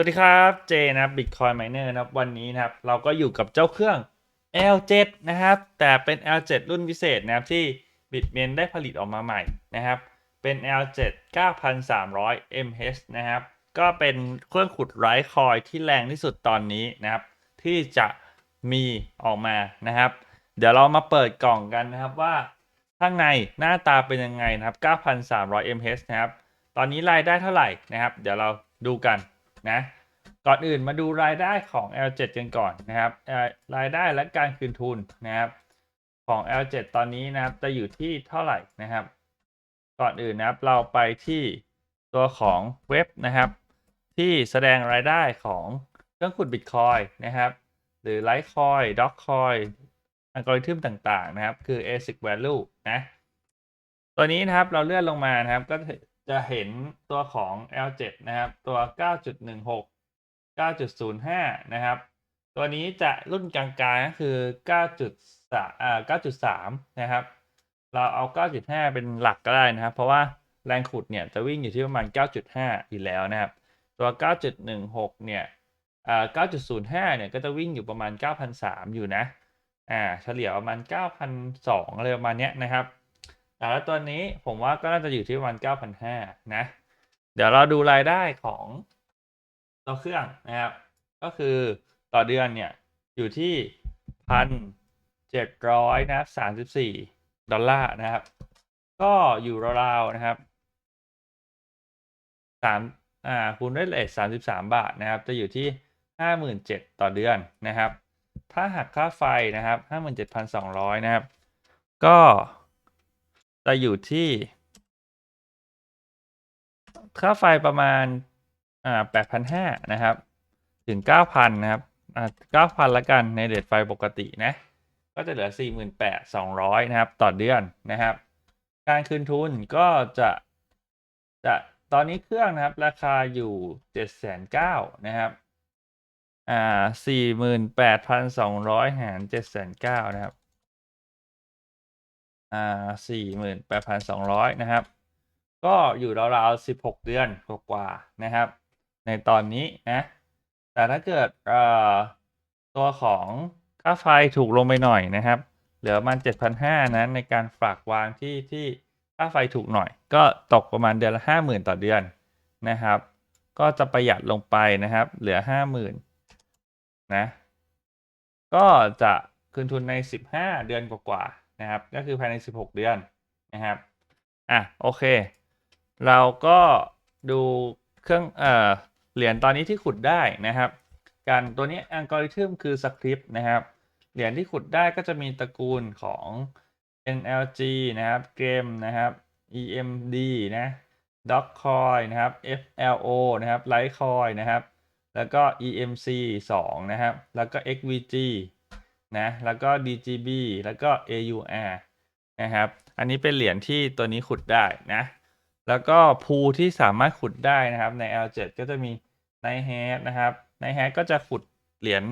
สวัสดีครับเจนะครับ Bitcoin Miner นะครับวันนี้นะครับ เราก็อยู่กับเจ้าเครื่อง L7 นะครับ แต่เป็น L7 รุ่นพิเศษนะครับที่ Bitmain ได้ผลิตออกมาใหม่นะครับ เป็น L7 9300 mH นะครับ ก็เป็นเครื่องขุดไร้คอยที่แรงที่สุดตอนนี้นะครับ ที่จะมีออกมานะครับ เดี๋ยวเรามาเปิดกล่องกันนะครับว่าข้างในหน้าตาเป็นยังไงนะครับ 9,300 mH นะครับ ตอนนี้รายได้เท่าไหร่นะครับ เดี๋ยวเราดูกัน นะก่อนอื่นมาดูรายได้ของ L7 กันก่อนนะครับรายได้และการคืนทุนนะครับของ L7 ตอนนี้นะครับจะอยู่ที่เท่าไหร่นะครับ ก่อนอื่นนะครับเราไปที่ตัวของเว็บนะครับ ที่แสดงรายได้ของเครื่องขุด Bitcoin นะครับหรือ Litecoin Dogecoin อัลกอริทึมต่างๆนะครับ คือ ASIC value นะ ตัวนี้นะครับเราเลื่อนลงมานะครับ ก็ จะเห็นตัวของ L7 นะครับ ตัว 9.16 9.05 นะครับ ตัวนี้จะรุ่นกลางๆก็คือ 9.3อ่า9.3 นะครับ เราเอา 9.5 เป็นหลักก็ได้นะครับ เพราะว่าแรงขุดเนี่ยจะวิ่งอยู่ที่ประมาณ 9.5 อยู่แล้วนะครับ ตัว 9.16 เนี่ยอ่า9.05 เนี่ยก็จะวิ่งอยู่ประมาณ 9,003 อยู่นะ อ่า เฉลี่ยประมาณ 9,002 อะไรประมาณเนี้ยนะครับ แล้วตัวนี้ผมว่าก็น่าจะอยู่ที่ประมาณ9,500 นะ เดี๋ยวเราดูรายได้ของตัวเครื่องนะครับ ก็คือต่อเดือนเนี่ยอยู่ที่พันเจ็ดร้อยนะสามสิบสี่ดอลลาร์นะครับ ก็อยู่ราวๆนะครับสามอ่าคูณด้วยเลทสามสิบสามบาทนะครับ จะอยู่ที่ห้าหมื่นเจ็ดต่อเดือนนะครับ ถ้าหักค่าไฟนะครับห้าหมื่นเจ็ดพันสองร้อยนะครับ ก็ จะอยู่ที่ค่าไฟประมาณอ่าแปดพันห้านะครับ ถึงเก้าพันนะครับอ่าเก้าพันละกันในเรทไฟปกตินะ ก็จะเหลือสี่หมื่นแปดสองร้อยนะครับ ต่อเดือนนะครับ การคืนทุนก็จะจะตอนนี้เครื่องนะครับ ราคาอยู่เจ็ดแสนเก้านะครับ อ่าสี่หมื่นแปดพันสองร้อยหารเจ็ดแสนเก้านะครับ อ่าสี่หมื่นแปดพันสองร้อยนะครับ ก็อยู่ราวๆสิบหกเดือนกว่าๆนะครับ ในตอนนี้นะ แต่ถ้าเกิดเอ่อตัวของค่าไฟถูกลงไปหน่อยนะครับ เหลือประมาณ7,500นะในการฝากวางที่ที่ค่าไฟถูกหน่อย ก็ตกประมาณเดือนละ50,000ต่อเดือนนะครับ ก็จะประหยัดลงไปนะครับ เหลือ50,000นนะ ก็จะคืนทุนใน15เดือนกว่าๆ นะครับ ก็คือภายใน 16 เดือนนะครับอะโอเค เราก็ดูเครื่องเอ่อเหรียญตอนนี้ที่ขุดได้นะครับการตัวนี้อัลกอริทึมคือสคริปต์นะครับเหรียญที่ขุดได้ก็จะมีตระกูลของ NLG นะครับเกมนะครับ EMD นะ Dogecoin นะครับ FLO นะครับ Litecoin นะครับ แล้วก็ EMC 2 นะครับ แล้วก็ XVG นะแล้วก็ DGB แล้วก็ AUR นะครับ อันนี้เป็นเหรียญที่ตัวนี้ขุดได้นะ แล้วก็พูที่สามารถขุดได้นะครับใน L7 ก็จะมี Night Hat นะครับ Night Hat ก็จะขุดเหรียญ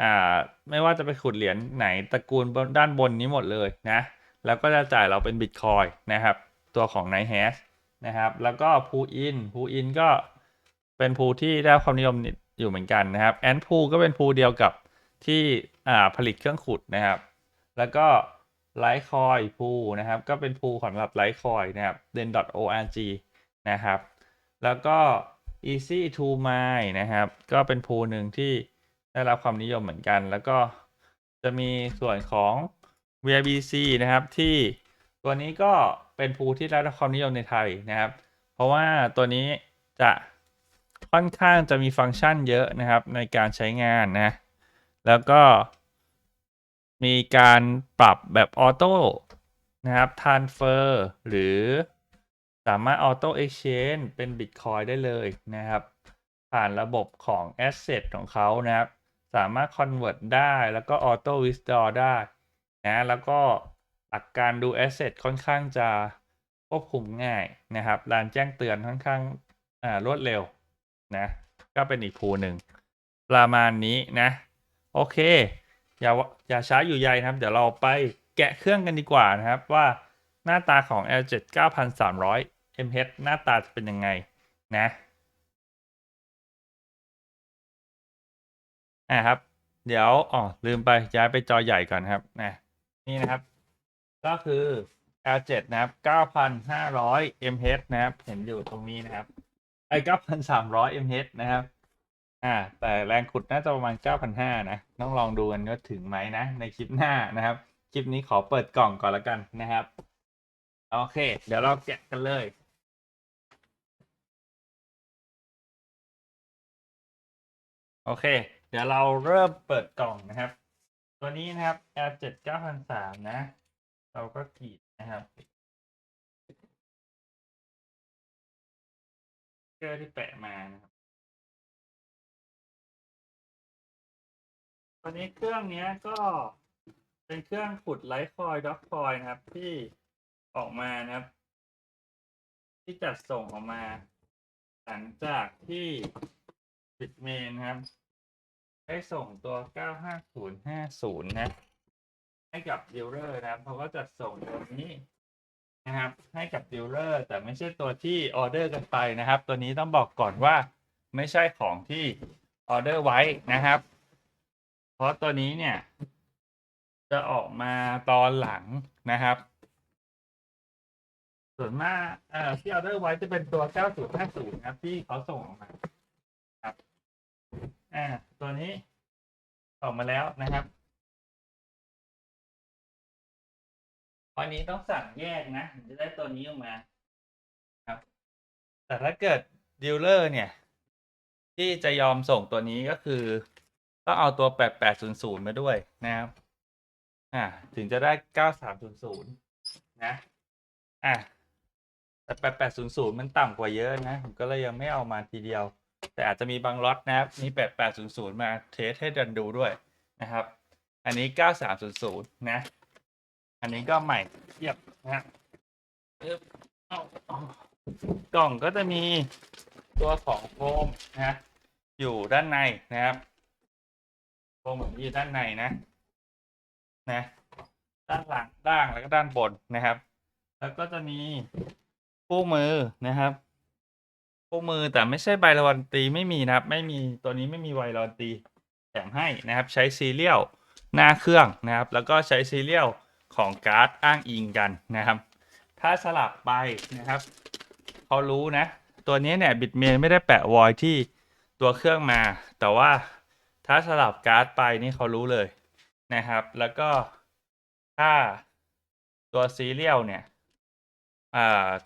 อ่าไม่ว่าจะไปขุดเหรียญไหนตระกูลด้านบนนี้หมดเลยนะ แล้วก็จะจ่ายเราเป็น Bitcoin นะครับ ตัวของ Night Hat นะครับ แล้วก็ Pull In Pull In ก็เป็นพูที่ได้ความนิยมอยู่เหมือนกันนะครับ Ant Pool ก็เป็นพูเดียวกับ ที่ผลิตเครื่องขุดนะครับ แล้วก็ Litecoin Pool นะครับ ก็เป็นพูสำหรับ Litecoin นะครับ den.org นะครับ แล้วก็ easy to mine นะครับ ก็เป็นพูหนึ่งที่ได้รับความนิยมเหมือนกัน แล้วก็จะมีส่วนของ VBC นะครับที่ตัวนี้ก็เป็นพูที่ได้รับความนิยมในไทยนะครับ เพราะว่าตัวนี้จะค่อนข้างจะมีฟังก์ชันเยอะนะครับในการใช้งานนะ แล้วก็มีการปรับแบบออโต้นะครับ transfer หรือสามารถออโต้ exchange เป็น Bitcoin ได้เลยนะครับ ผ่านระบบของ Asset ของเขานะครับ สามารถ convert ได้แล้วก็ auto withdraw ได้นะแล้วก็หลักการดู Asset ค่อนข้างจะควบคุมง่ายนะครับการแจ้งเตือนค่อนข้างรวดเร็วนะก็เป็นอีกพูหนึ่งประมาณนี้นะ โอเค อย่าอย่าช้าอยู่ใยนะครับ เดี๋ยวเราไปแกะเครื่องกันดีกว่านะครับ ว่าหน้าตาของ L7 9300 mH หน้าตาจะเป็นยังไงนะอ่ครับ เดี๋ยวอ๋อลืมไปย้ายไปจอใหญ่ก่อนครับนะนี่นะครับ ก็คือ L7 นะครับ 9,500 mH นะครับ เห็นอยู่ตรงนี้นะครับไอ้9,300 mH นะครับ อ่าแต่แรงขุดน่าจะประมาณ 9,500 นะ ต้องลองดูกันว่าถึงไหมนะ ในคลิปหน้านะครับ คลิปนี้ขอเปิดกล่องก่อนล้วกันนะครับ โอเค เดี๋ยวเราแกะกันเลยโอเค เดี๋ยวเราเริ่มเปิดกล่องนะครับ ตัวนี้นะครับ L7 9003 นะ เราก็กรีดนะครับเกอร์ที่แปะมานะครับ ตัวนี้เครื่องนี้ก็เป็นเครื่องขุดไลท์คอยด็อกคอยนะครับ ที่ออกมานะครับ ที่จัดส่งออกมา หลังจากที่ปิดเมนนะครับ ได้ส่งตัว95050 นะ ให้กับดีลเลอร์นะครับเขาก็จัดส่งตัวนี้นะครับ ให้กับดีลเลอร์ แต่ไม่ใช่ตัวที่ออเดอร์กันไปนะครับ ตัวนี้ต้องบอกก่อนว่าไม่ใช่ของที่ออเดอร์ไว้นะครับ ราะตัวนี้เนี่ย จะออกมาตอนหลังนะครับ ส่วนมากเอ่อที่ออเดอร์ไว้จะเป็นตัว 9050นะครับ ที่เขาส่งออกมาครับอ่าตัวนี้ออกมาแล้วนะครับวันนี้ต้องสั่งแยกนะถึงจะได้ตัวนี้ออกมาครับ แต่ถ้าเกิดดีลเลอร์เนี่ย ที่จะยอมส่งตัวนี้ก็คือ ต้องเอาตัว 8800 มาด้วยนะครับ อ่า ถึงจะได้ 9300 นะ อะแต่8800 มันต่ำกว่าเยอะนะ ผมก็เลยยังไม่เอามาทีเดียว แต่อาจจะมีบางล็อตนะครับมี8800 มาเทสให้ดันดูด้วยนะครับ อันนี้ 9300 นะ อันนี้ก็ใหม่เทียบนะฮะปึ๊บเอาเอากล่องก็จะมีตัวของโฟมนะ อยู่ด้านในนะครับ โฟมแบบนี้อยู่ด้านในนะ นะ ด้านหลังด้านแล้วก็ด้านบนนะครับ แล้วก็จะมีคู่มือนะครับคู่มือแต่ไม่ใช่ใบละวันตีไม่มีนะครับ ไม่มีตัวนี้ไม่มีใบละวันตีแถมให้นะครับ ใช้ซีเรียลหน้าเครื่องนะครับ แล้วก็ใช้ซีเรียลของการ์ดอ้างอิงกันนะครับ ถ้าสลับไปนะครับเขารู้นะ ตัวนี้เนี่ยบิตเมนไม่ได้แปะวอยที่ตัวเครื่องมา แต่ว่า ถ้าสลับการ์ดไปนี่เขารู้เลยนะครับ แล้วก็ถ้าตัวซีเรียลเนี่ย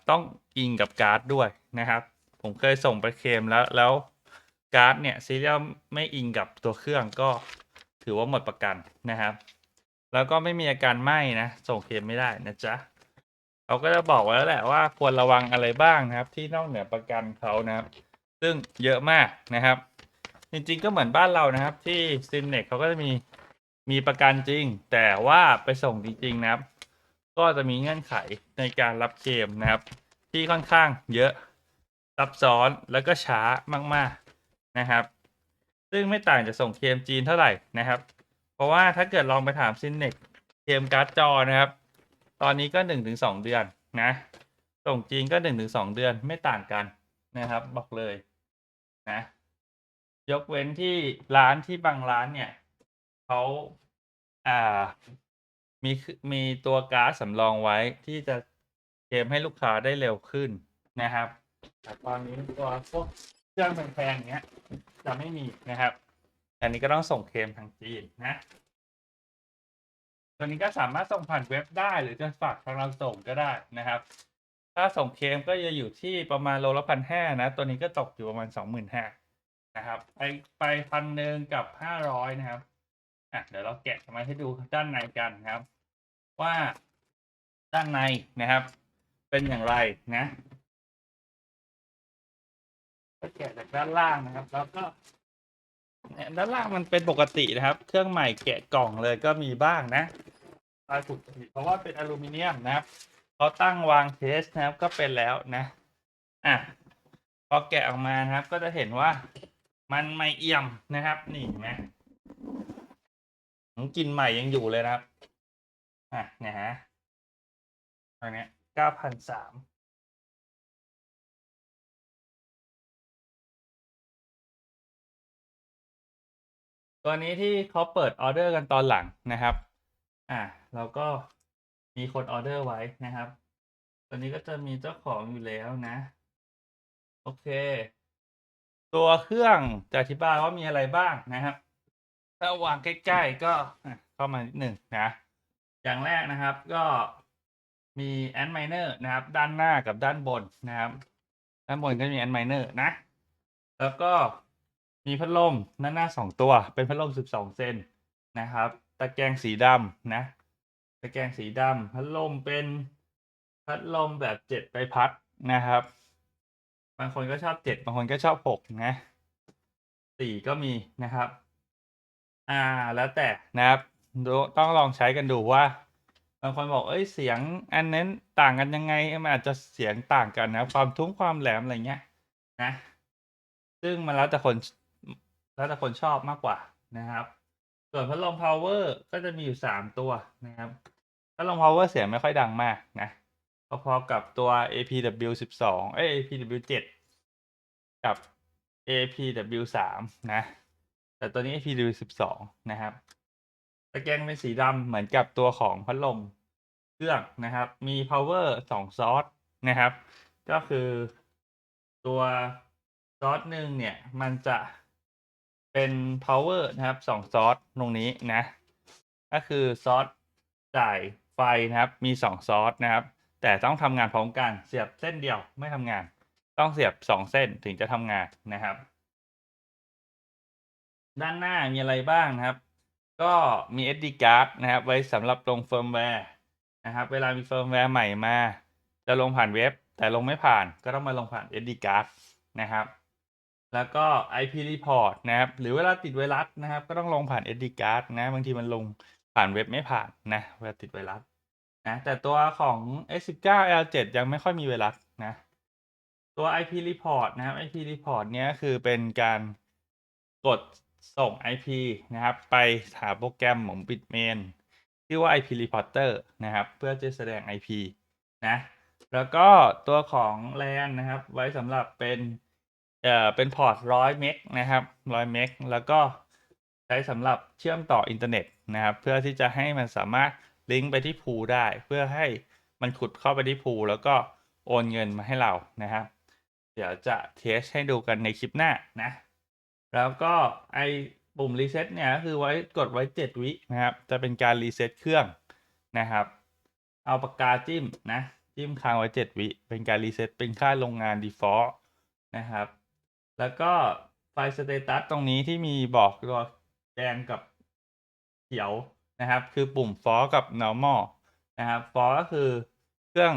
ต้องอิงกับการ์ดด้วยนะครับ ผมเคยส่งไปเคลมแล้วแล้วการ์ดเนี่ยซีเรียลไม่อิงกับตัวเครื่องก็ถือว่าหมดประกันนะครับ แล้วก็ไม่มีอาการไหม้นะส่งเคลมไม่ได้นะจ๊ะเขาก็จะบอกไว้แล้วแหละว่าควรระวังอะไรบ้างนะครับ ที่นอกเหนือประกันเขานะครับ ซึ่งเยอะมากนะครับ จริงๆก็เหมือนบ้านเรานะครับ ที่ซินเน็กเขาก็จะมีมีประกันจริง แต่ว่าไปส่งจริงๆนะครับ ก็จะมีเงื่อนไขในการรับเคลมนะครับ ที่ค่อนข้างเยอะซับซ้อนแล้วก็ช้ามากๆนะครับ ซึ่งไม่ต่างจากส่งเคลมจีนเท่าไหร่นะครับ เพราะว่าถ้าเกิดลองไปถามซินเน็กเคลมการ์ดจอนะครับ ตอนนี้ก็หนึ่งถึงสองเดือนนะ ส่งจีนก็หนึ่งถึงสองเดือนไม่ต่างกันนะครับ บอกเลยนะ ยกเว้นที่ร้านที่บางร้านเนี่ยเขาอ่ามีมีตัวการ์ดสำรองไว้ที่จะเคลมให้ลูกค้าได้เร็วขึ้นนะครับแต่ตอนนี้ตัวพวกเครื่องแพงๆอย่างเงี้ยจะไม่มีนะครับ อันนี้ก็ต้องส่งเคลมทางจีนนะตัวนี้ก็สามารถส่งผ่านเว็บได้หรือจะฝากทางเราส่งก็ได้นะครับ ถ้าส่งเคลมก็จะอยู่ที่ประมาณโลละพันห้านะ ตัวนี้ก็ตกอยู่ประมาณสองหมื่นห้า นะครับไปไปพันหนึ่งกับห้าร้อยนะครับอะเดี๋ยวเราแกะมาให้ดูด้านในกันครับ ว่าด้านในนะครับ เป็นอย่างไรนะก็แกะจากด้านล่างนะครับ แล้วก็ด้านล่างมันเป็นปกตินะครับ เครื่องใหม่แกะกล่องเลยก็มีบ้างนะลายปกติเพราะว่าเป็นอลูมิเนียมนะครับเขาตั้งวางเทสนะครับก็เป็นแล้วนะ อะพอแกะออกมานะครับ ก็จะเห็นว่า มันไม่เอี่ยมนะครับ นี่เห็นไหมของกินใหม่ยังอยู่เลยนะครับ อะเนี่ยฮะอันนี้เก้าพันสามตัวนี้ที่เขาเปิดออเดอร์กันตอนหลังนะครับ อ่าเราก็มีคนออเดอร์ไว้นะครับ ตัวนี้ก็จะมีเจ้าของอยู่แล้วนะ โอเค ตัวเครื่องจะอธิบายว่ามีอะไรบ้างนะครับ ถ้าวางใกล้ๆก็เข้ามานิดหนึ่งนะ อย่างแรกนะครับก็มีแอนไมเนอร์นะครับ ด้านหน้ากับด้านบนนะครับ ด้านบนก็มีแอนไมเนอร์นะ แล้วก็มีพัดลมด้านหน้าสองตัว เป็นพัดลม12เซนนะครับ ตะแกรงสีดำนะ ตะแกรงสีดำพัดลมเป็นพัดลมแบบเจ็ดใบพัดนะครับ บางคนก็ชอบเจ็ดบางคนก็ชอบหกนะสี่ก็มีนะครับ อ่าแล้วแต่นะครับต้องลองใช้กันดูว่า บางคนบอกเอ้ยเสียงอันนั้นต่างกันยังไงมันอาจจะเสียงต่างกันนะ ความทุ้มความแหลมอะไรเงี้ยนะ ซึ่งมันแล้วแต่คนแล้วแต่คนชอบมากกว่านะครับ ส่วนพัดลม power ก็จะมีอยู่สามตัวนะครับพัดลม power เสียงไม่ค่อยดังมากนะ พอๆกับตัว APW 12เอ้ย APW 7กับ APW 3นะ แต่ตัวนี้ APW 12นะครับ ตะแกรงเป็นสีดำเหมือนกับตัวของพัดลมเครื่องนะครับ มี power 2ซอสนะครับ ก็คือตัวซอสหนึ่งเนี่ย มันจะเป็น power นะครับสองซอสตรงนี้นะ ก็คือซอสจ่ายไฟนะครับ มีสองซอสนะครับ แต่ต้องทำงานพร้อมกันเสียบเส้นเดียวไม่ทำงาน ต้องเสียบสองเส้นถึงจะทำงานนะครับ ด้านหน้ามีอะไรบ้างนะครับ ก็มี SD card นะครับ ไว้สำหรับลงเฟิร์มแวร์นะครับ เวลามีเฟิร์มแวร์ใหม่มา จะลงผ่านเว็บ แต่ลงไม่ผ่านก็ต้องมาลงผ่าน SD card นะครับ แล้วก็ IP report นะครับ หรือเวลาติดไวรัสนะครับ ก็ต้องลงผ่าน SD card นะ บางทีมันลงผ่านเว็บไม่ผ่านนะ เวลาติดไวรัส นะแต่ตัวของ S19 L7 ยังไม่ค่อยมีไวรัสนะ ตัว IP report นะครับ IP report เนี้ยคือเป็นการกดส่ง IP นะครับ ไปหาโปรแกรมของ Bitmain ชื่อว่า IP reporter นะครับ เพื่อจะแสดง IP นะ แล้วก็ตัวของ LAN นะครับ ไว้สำหรับเป็นเอ่อเป็นพอร์ตร้อยเมกนะครับร้อยเมกแล้วก็ใช้สำหรับเชื่อมต่ออินเทอร์เน็ตนะครับ เพื่อที่จะให้มันสามารถ ลิงก์ไปที่พูได้ เพื่อให้มันขุดเข้าไปที่พูแล้วก็โอนเงินมาให้เรานะครับ เดี๋ยวจะเทสให้ดูกันในคลิปหน้านะ แล้วก็ไอปุ่มรีเซ็ตเนี่ยก็คือไว้กดไว้ 7 วินะครับ จะเป็นการรีเซ็ตเครื่องนะครับ เอาปากกาจิ้มนะจิ้มค้างไว้ 7 วิ เป็นการรีเซ็ตเป็นค่าโรงงาน default นะครับ แล้วก็ไฟล์สเตตัสตรงนี้ที่มีบอกตัวแดงกับเขียว นะครับ คือปุ่ม for กับ normal นะครับ for ก็คือเครื่อง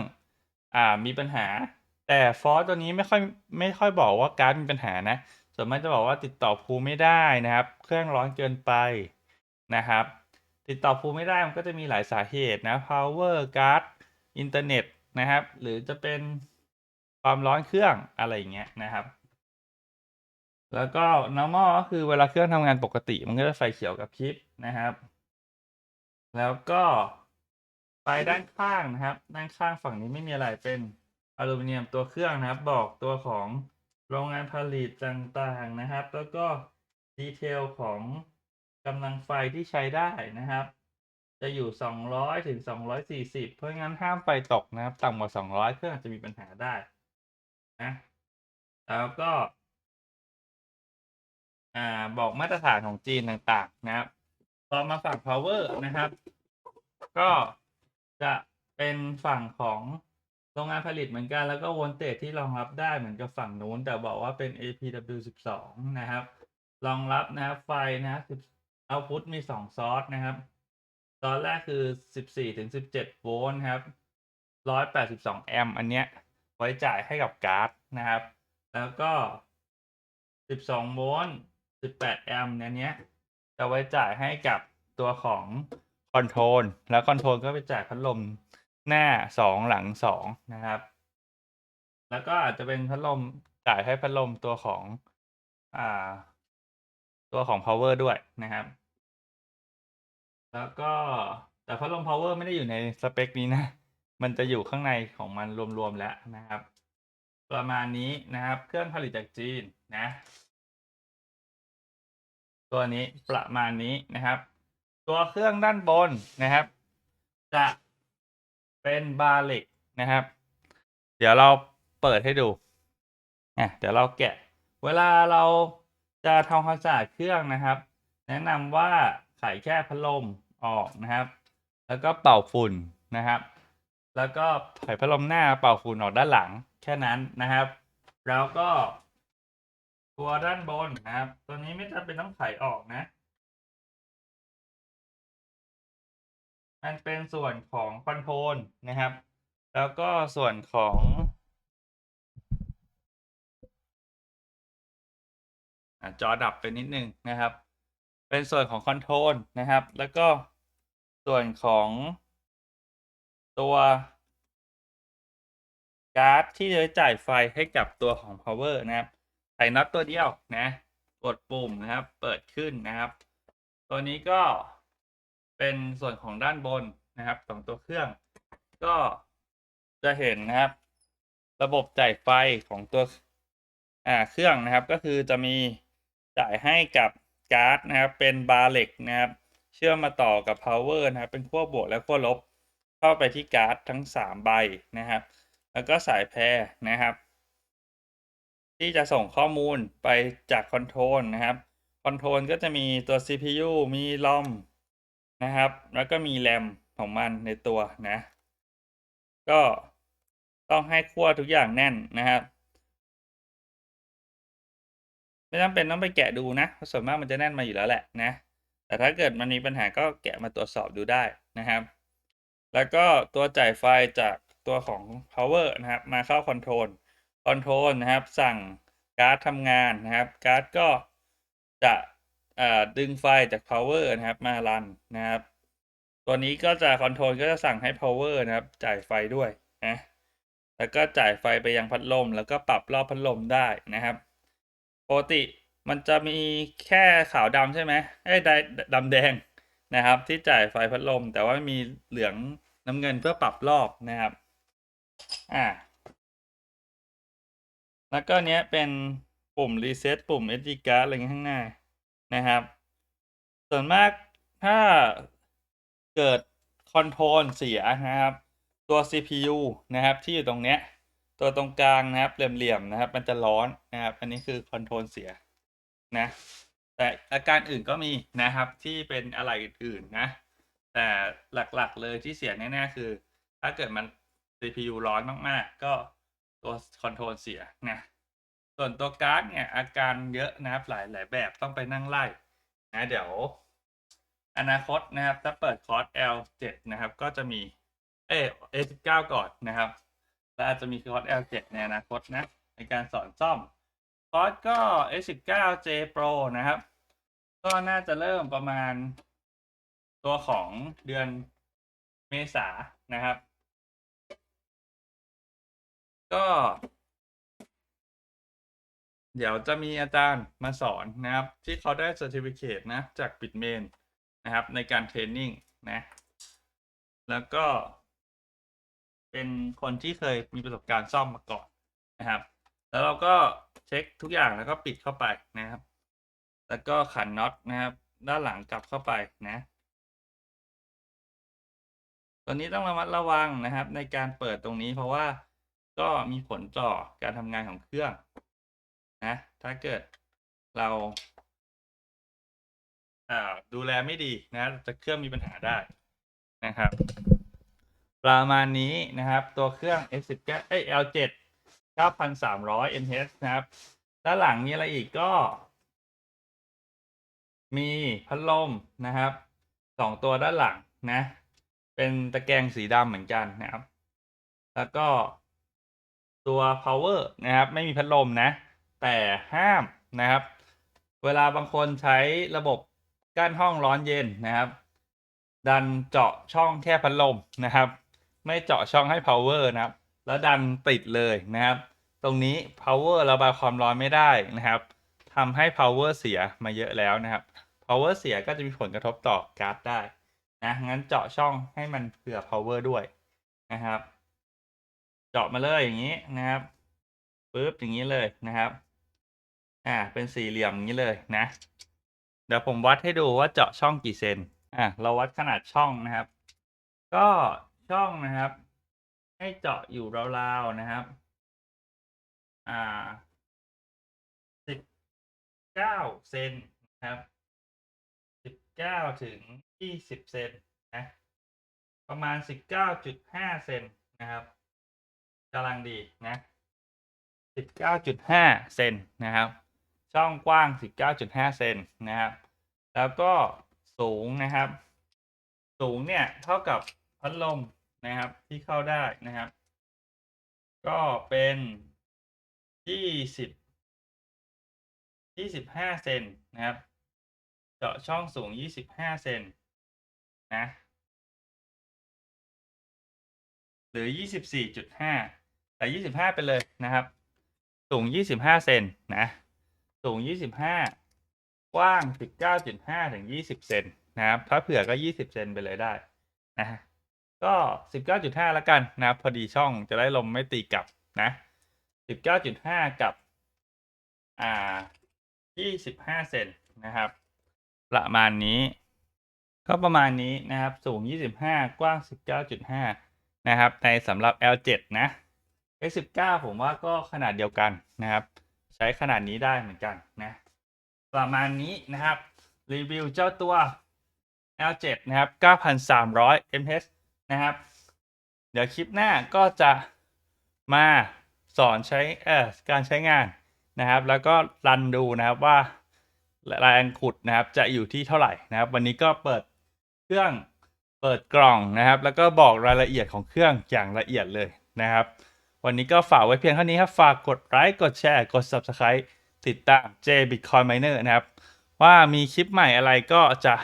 อ่ามีปัญหา แต่ for ตัวนี้ไม่ค่อยไม่ค่อยบอกว่าการ์ดมีปัญหานะ ส่วนมากจะบอกว่าติดต่อพูไม่ได้นะครับ เครื่องร้อนเกินไปนะครับ ติดต่อพูไม่ได้มันก็จะมีหลายสาเหตุนะ power card อินเทอร์เน็ตนะครับ หรือจะเป็นความร้อนเครื่องอะไรอย่างเงี้ยนะครับ แล้วก็ normal ก็คือเวลาเครื่องทำงานปกติ มันก็จะไฟเขียวกับพริบนะครับ แล้วก็ไฟด้านข้างนะครับ ด้านข้างฝั่งนี้ไม่มีอะไรเป็นอลูมิเนียมตัวเครื่องนะครับ บอกตัวของโรงงานผลิตต่างๆนะครับ แล้วก็ดีเทลของกำลังไฟที่ใช้ได้นะครับ จะอยู่ 200 ถึง 240 เพราะงั้นห้ามไฟตกนะครับ ต่ำกว่า 200 เครื่องอาจจะมีปัญหาได้นะแล้วก็ อ่าบอกมาตรฐานของจีนต่างๆนะครับ พอมาฝั่ง power นะครับ ก็จะเป็นฝั่งของโรงงานผลิตเหมือนกัน แล้วก็วอลเตจที่รองรับได้เหมือนกับฝั่งนู้น แต่บอกว่าเป็น APW 12 นะครับ รองรับนะครับไฟนะครับเอาพุทมีสองซอสนะครับ ซอสแรกคือ 14ถึง17 โวลต์ครับ182 แอมป์อันเนี้ย ไว้จ่ายให้กับการ์ดนะครับ แล้วก็ 12 โวลต์18 แอมป์อันเนี้ย จะไว้จ่ายให้กับตัวของคอนโทรลแล้วคอนโทรลก็ไปจ่ายพัดลมหน้า2หลัง2นะครับ แล้วก็อาจจะเป็นพัดลมจ่ายให้พัดลมตัวของอ่า ตัวของ power ด้วยนะครับ แล้วก็แต่พัดลม power ไม่ได้อยู่ในสเปคนี้นะ มันจะอยู่ข้างในของมันรวมๆแล้วนะครับ ประมาณนี้นะครับ เครื่องผลิตจากจีนนะ ตัวนี้ประมาณนี้นะครับ ตัวเครื่องด้านบนนะครับ จะเป็นบาเหล็กนะครับ เดี๋ยวเราเปิดให้ดูอะเดี๋ยวเราแกะ เวลาเราจะทำความสะอาดเครื่องนะครับ แนะนำว่าไขแค่พัดลมออกนะครับ แล้วก็เป่าฝุ่นนะครับ แล้วก็ไขพัดลมหน้าเป่าฝุ่นออกด้านหลังแค่นั้นนะครับ แล้วก็ ตัวด้านบนนะครับ ตัวนี้ไม่จำเป็นต้องไขออกนะ มันเป็นส่วนของคอนโทรลนะครับ แล้วก็ส่วนของอจอดับไปนิดนึงนะครับ เป็นส่วนของคอนโทรลนะครับ แล้วก็ส่วนของตัวการ์ดที่จะจ่ายไฟให้กับตัวของ power นะครับ ส่น็อตตัวเดียวนะกดปุ่มนะครับ เปิดขึ้นนะครับ ตัวนี้ก็เป็นส่วนของด้านบนนะครับของตัวเครื่อง ก็จะเห็นนะครับ ระบบจ่ายไฟของตัวอ่าเครื่องนะครับ ก็คือจะมีจ่ายให้กับการ์ดนะครับ เป็นบาร์เหล็กนะครับ เชื่อมมาต่อกับ power นะครับ เป็นขั้วบวกและขั้วลบ เข้าไปที่การ์ดทั้ง 3 ใบนะครับ แล้วก็สายแพรนะครับ ที่จะส่งข้อมูลไปจากคอนโทรลนะครับคอนโทรลก็จะมีตัว CPU มีลอมนะครับ แล้วก็มีแรมของมันในตัวนะ ก็ต้องให้ขั้วทุกอย่างแน่นนะครับ ไม่จำเป็นต้องไปแกะดูนะเพราะส่วนมากมันจะแน่นมาอยู่แล้วแหละนะ แต่ถ้าเกิดมันมีปัญหาก็แกะมาตรวจสอบดูได้นะครับ แล้วก็ตัวจ่ายไฟจากตัวของ power นะครับ มาเข้าคอนโทรล คอนโทรลนะครับ สั่งการ์ดทำงานนะครับ การ์ดก็จะดึงไฟจาก power นะครับ มารันนะครับ ตัวนี้ก็จะคอนโทรลก็จะสั่งให้ power นะครับ จ่ายไฟด้วยนะแล้วก็จ่ายไฟไปยังพัดลม แล้วก็ปรับรอบพัดลมได้นะครับปกติมันจะมีแค่ขาวดำใช่ไหมไอ้ดำแดงนะครับ ที่จ่ายไฟพัดลม แต่ว่ามีเหลืองน้ำเงินเพื่อปรับรอบนะครับ อ่า แล้วก็เนี้ยเป็นปุ่มรีเซ็ตปุ่ม SD card อะไรเงี้ยข้างหน้านะครับ ส่วนมากถ้าเกิดคอนโทรลเสียนะครับ ตัว CPU นะครับ ที่อยู่ตรงเนี้ย ตัวตรงกลางนะครับเหลี่ยมๆนะครับ มันจะร้อนนะครับ อันนี้คือคอนโทรลเสียนะ แต่อาการอื่นก็มีนะครับที่เป็นอะไรอื่นๆนะ แต่หลักๆเลยที่เสียแน่ๆคือ ถ้าเกิดมัน CPU ร้อนมากๆ ก็ ตัวคอนโทรลเสียนะส่วนตัวการ์ดเนี่ยอาการเยอะนะครับหลายหลายแบบต้องไปนั่งไล่นะเดี๋ยวอนาคตนะครับถ้าเปิดคอร์ส L7 นะครับก็จะมีเอ A19 ก่อนนะครับแล้วอาจจะมีคอร์ส L7 ในอนาคตนะในการสอนซ่อมคอร์สก็ A19J Pro นะครับ ก็น่าจะเริ่มประมาณตัวของเดือนเมษานะครับ ก็ เดี๋ยวจะมีอาจารย์มาสอนนะครับ ที่เขาได้ Certificate นะ จากปิดเมนนะครับ ในการเทรนนิ่งนะ แล้วก็ เป็นคนที่เคยมีประสบการณ์ซ่อมมาก่อนนะครับ แล้วเราก็เช็คทุกอย่างแล้วก็ปิดเข้าไปนะครับ แล้วก็ขันน็อตนะครับ ด้านหลังกลับเข้าไปนะตัวนี้ต้องระมัดระวังนะครับ ในการเปิดตรงนี้เพราะว่า ก็มีผลต่อการทำงานของเครื่องนะ ถ้าเกิดเราดูแลไม่ดีนะจะเครื่องมีปัญหาได้นะครับ ประมาณนี้นะครับ ตัวเครื่อง S19 เอ้ย L7 9300 mAh นะครับ ด้านหลังมีอะไรอีกก็ มีพัดลมนะครับสองตัวด้านหลังนะ เป็นตะแกรงสีดำเหมือนกันนะครับ แล้วก็ ตัว power นะครับ ไม่มีพัดลมนะ แต่ห้ามนะครับ เวลาบางคนใช้ระบบกั้นห้องร้อนเย็นนะครับ ดันเจาะช่องแค่พัดลมนะครับ ไม่เจาะช่องให้ power นะครับ แล้วดันติดเลยนะครับ ตรงนี้ power ระบายความร้อนไม่ได้นะครับทำให้ power เสียมาเยอะแล้วนะครับ power เสียก็จะมีผลกระทบต่อการ์ดได้นะงั้นเจาะช่องให้มันเผื่อ power ด้วยนะครับ เจาะมาเลยอย่างนี้นะครับปึ๊บอย่างนี้เลยนะครับ อ่า เป็นสี่เหลี่ยมอย่างนี้เลยนะ เดี๋ยวผมวัดให้ดูว่าเจาะช่องกี่เซน อะเราวัดขนาดช่องนะครับ ก็ช่องนะครับ ให้เจาะอยู่ราวๆนะครับ อ่าสิบเก้าเซนนะครับสิบเก้าถึงยี่สิบเซนนะ ประมาณสิบเก้าจุดห้าเซนนะครับ กำลังดีนะสิบเก้าจุดห้าเซนนะครับ ช่องกว้างสิบเก้าจุดห้าเซนนะครับ แล้วก็สูงนะครับ สูงเนี่ยเท่ากับพัดลมนะครับที่เข้าได้นะครับ ก็เป็นยี่สิบยี่สิบห้าเซนนะครับ เจาะช่องสูงยี่สิบห้าเซนนะ หรือยี่สิบสี่จุดห้า แต่ยี่สิบห้าไปเลยนะครับ สูงยี่สิบห้าเซนนะ สูงยี่สิบห้ากว้างสิบเก้าจุดห้าถึงยี่สิบเซนนะครับ ถ้าเผื่อก็ยี่สิบเซนไปเลยได้นะก็สิบเก้าจุดห้าแล้วกันนะพอดีช่องจะได้ลมไม่ตีกลับนะสิบเก้าจุดห้ากับ อ่ายี่สิบห้าเซนนะครับ ประมาณนี้ ก็ประมาณนี้นะครับ สูง25กว้าง19.5นะครับ ในสำหรับ L7 นะ X19 ผมว่าก็ขนาดเดียวกันนะครับ ใช้ขนาดนี้ได้เหมือนกันนะประมาณนี้นะครับ รีวิวเจ้าตัว L7 นะครับ 9,300 mAh นะครับ เดี๋ยวคลิปหน้าก็จะมาสอนใช้เอ่อการใช้งานนะครับ แล้วก็รันดูนะครับว่าแรงขุดนะครับจะอยู่ที่เท่าไหร่นะครับ วันนี้ก็เปิดเครื่องเปิดกล่องนะครับ แล้วก็บอกรายละเอียดของเครื่องอย่างละเอียดเลยนะครับ วันนี้ก็ฝากไว้เพียงเท่านี้ครับ ฝากกดไลค์ กดแชร์ กด Subscribe ติดตาม J Bitcoin Miner นะครับ ว่ามีคลิปใหม่อะไรก็จะ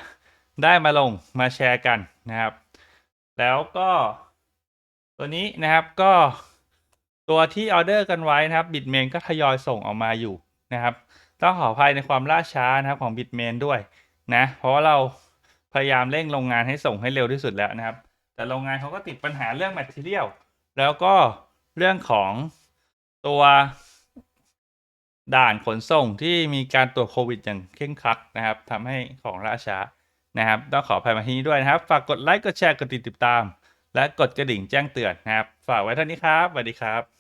ได้มาลงมาแชร์กันนะครับ แล้วก็ตัวนี้นะครับก็ตัวที่ออเดอร์กันไว้นะครับบิตเมนก็ทยอยส่งออกมาอยู่นะครับ ต้องขออภัยในความล่าช้านะครับของบิตเมนด้วยนะ เพราะว่าเราพยายามเร่งโรงงานให้ส่งให้เร็วที่สุดแล้วนะครับ แต่โรงงานเขาก็ติดปัญหาเรื่องแมทเทียลแล้วก็ เรื่องของตัวด่านขนส่งที่มีการตรวจโควิดอย่างเคร่งครัดนะครับทำให้ของราชานะครับ ต้องขออภัยมาที่นี้ด้วยนะครับ ฝากกดไลค์ กดแชร์ กดติดตาม และกดกระดิ่งแจ้งเตือนนะครับ ฝากไว้เท่านี้ครับสวัสดีครับ